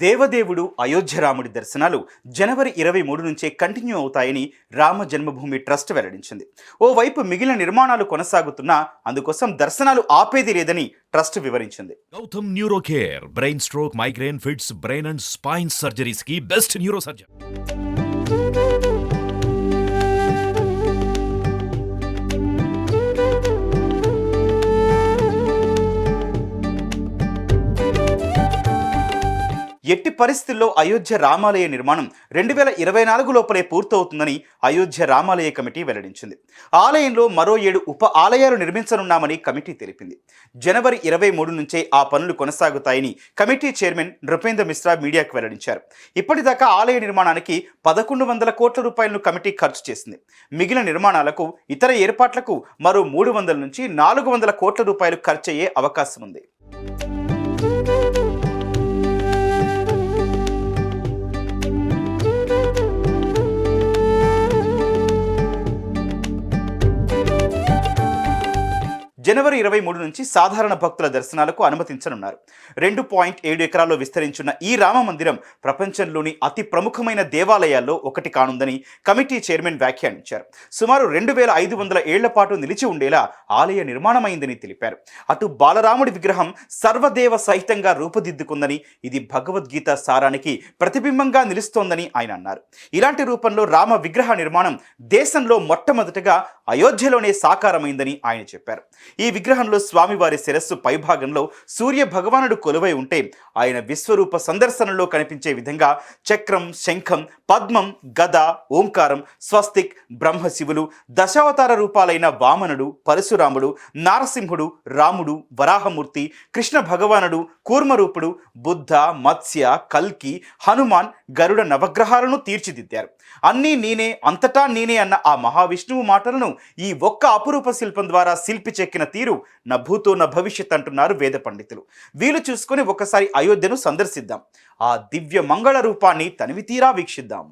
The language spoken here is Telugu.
దేవదేవుడు అయోధ్య రాముడి దర్శనాలు జనవరి ఇరవై మూడు నుంచే కంటిన్యూ అవుతాయని రామ జన్మభూమి ట్రస్ట్ వెల్లడించింది. ఓవైపు మిగిలిన నిర్మాణాలు కొనసాగుతున్నా అందుకోసం దర్శనాలు ఆపేది లేదని ట్రస్ట్ వివరించింది. Gautam neuro care brain stroke migraine fits brain and spine సర్జరీస్కి best neuro surgeon ఎట్టి పరిస్థితుల్లో అయోధ్య రామాలయ నిర్మాణం రెండు వేల ఇరవై నాలుగు లోపలే పూర్తవుతుందని అయోధ్య రామాలయ కమిటీ వెల్లడించింది. ఆలయంలో మరో ఏడు ఉప ఆలయాలు నిర్మించనున్నామని కమిటీ తెలిపింది. జనవరి ఇరవై మూడు నుంచే ఆ పనులు కొనసాగుతాయని కమిటీ చైర్మన్ నృపేంద్ర మిశ్రా మీడియాకు వెల్లడించారు. ఇప్పటిదాకా ఆలయ నిర్మాణానికి పదకొండు వందల కోట్ల రూపాయలను కమిటీ ఖర్చు చేసింది. మిగిలిన నిర్మాణాలకు ఇతర ఏర్పాట్లకు మరో మూడు వందల నుంచి నాలుగు వందల కోట్ల రూపాయలు ఖర్చయ్యే అవకాశం ఉంది జనవరి ఇరవై మూడు నుంచి సాధారణ భక్తుల దర్శనాలకు అనుమతించనున్నారు. రెండు పాయింట్ ఏడు ఎకరాల్లో విస్తరించిన ఈ రామ మందిరం ప్రపంచంలోని అతి ప్రముఖమైన దేవాలయాల్లో ఒకటి కానుందని కమిటీ చైర్మన్ వ్యాఖ్యానించారు. సుమారు రెండు వేల ఐదు వందల ఏళ్ళ పాటు నిలిచి ఉండేలా ఆలయ నిర్మాణమైందని తెలిపారు. అటు బాలరాముడి విగ్రహం సర్వదేవ సహితంగా రూపుదిద్దుకుందని ఇది భగవద్గీత సారానికి ప్రతిబింబంగా నిలుస్తోందని ఆయన అన్నారు. ఇలాంటి రూపంలో రామ విగ్రహ నిర్మాణం దేశంలో మొట్టమొదటగా అయోధ్యలోనే సాకారమైందని ఆయన చెప్పారు. ఈ విగ్రహంలో స్వామివారి శిరస్సు పైభాగంలో సూర్య భగవానుడు కొలువై ఉంటే ఆయన విశ్వరూప సందర్శనలో కనిపించే విధంగా చక్రం శంఖం పద్మం గద ఓంకారం స్వస్తిక్ బ్రహ్మశివులు దశావతార రూపాలైన వామనుడు పరశురాముడు నారసింహుడు రాముడు వరాహమూర్తి కృష్ణ భగవానుడు కూర్మరూపుడు బుద్ధ మత్స్య కల్కి హనుమాన్ గరుడ నవగ్రహాలను తీర్చిదిద్దారు. అన్నీ నేనే అంతటా నేనే అన్న ఆ మహావిష్ణువు మాటలను ఈ ఒక్క అపురూప శిల్పం ద్వారా శిల్పి చెక్కిన తీరు నభూతో నా భవిష్యత్ అంటున్నారు వేద పండితులు. వీలు చూసుకొని ఒకసారి అయోధ్యను సందర్శిద్దాం. ఆ దివ్య మంగళ రూపాన్ని తనివి తీరా వీక్షిద్దాం.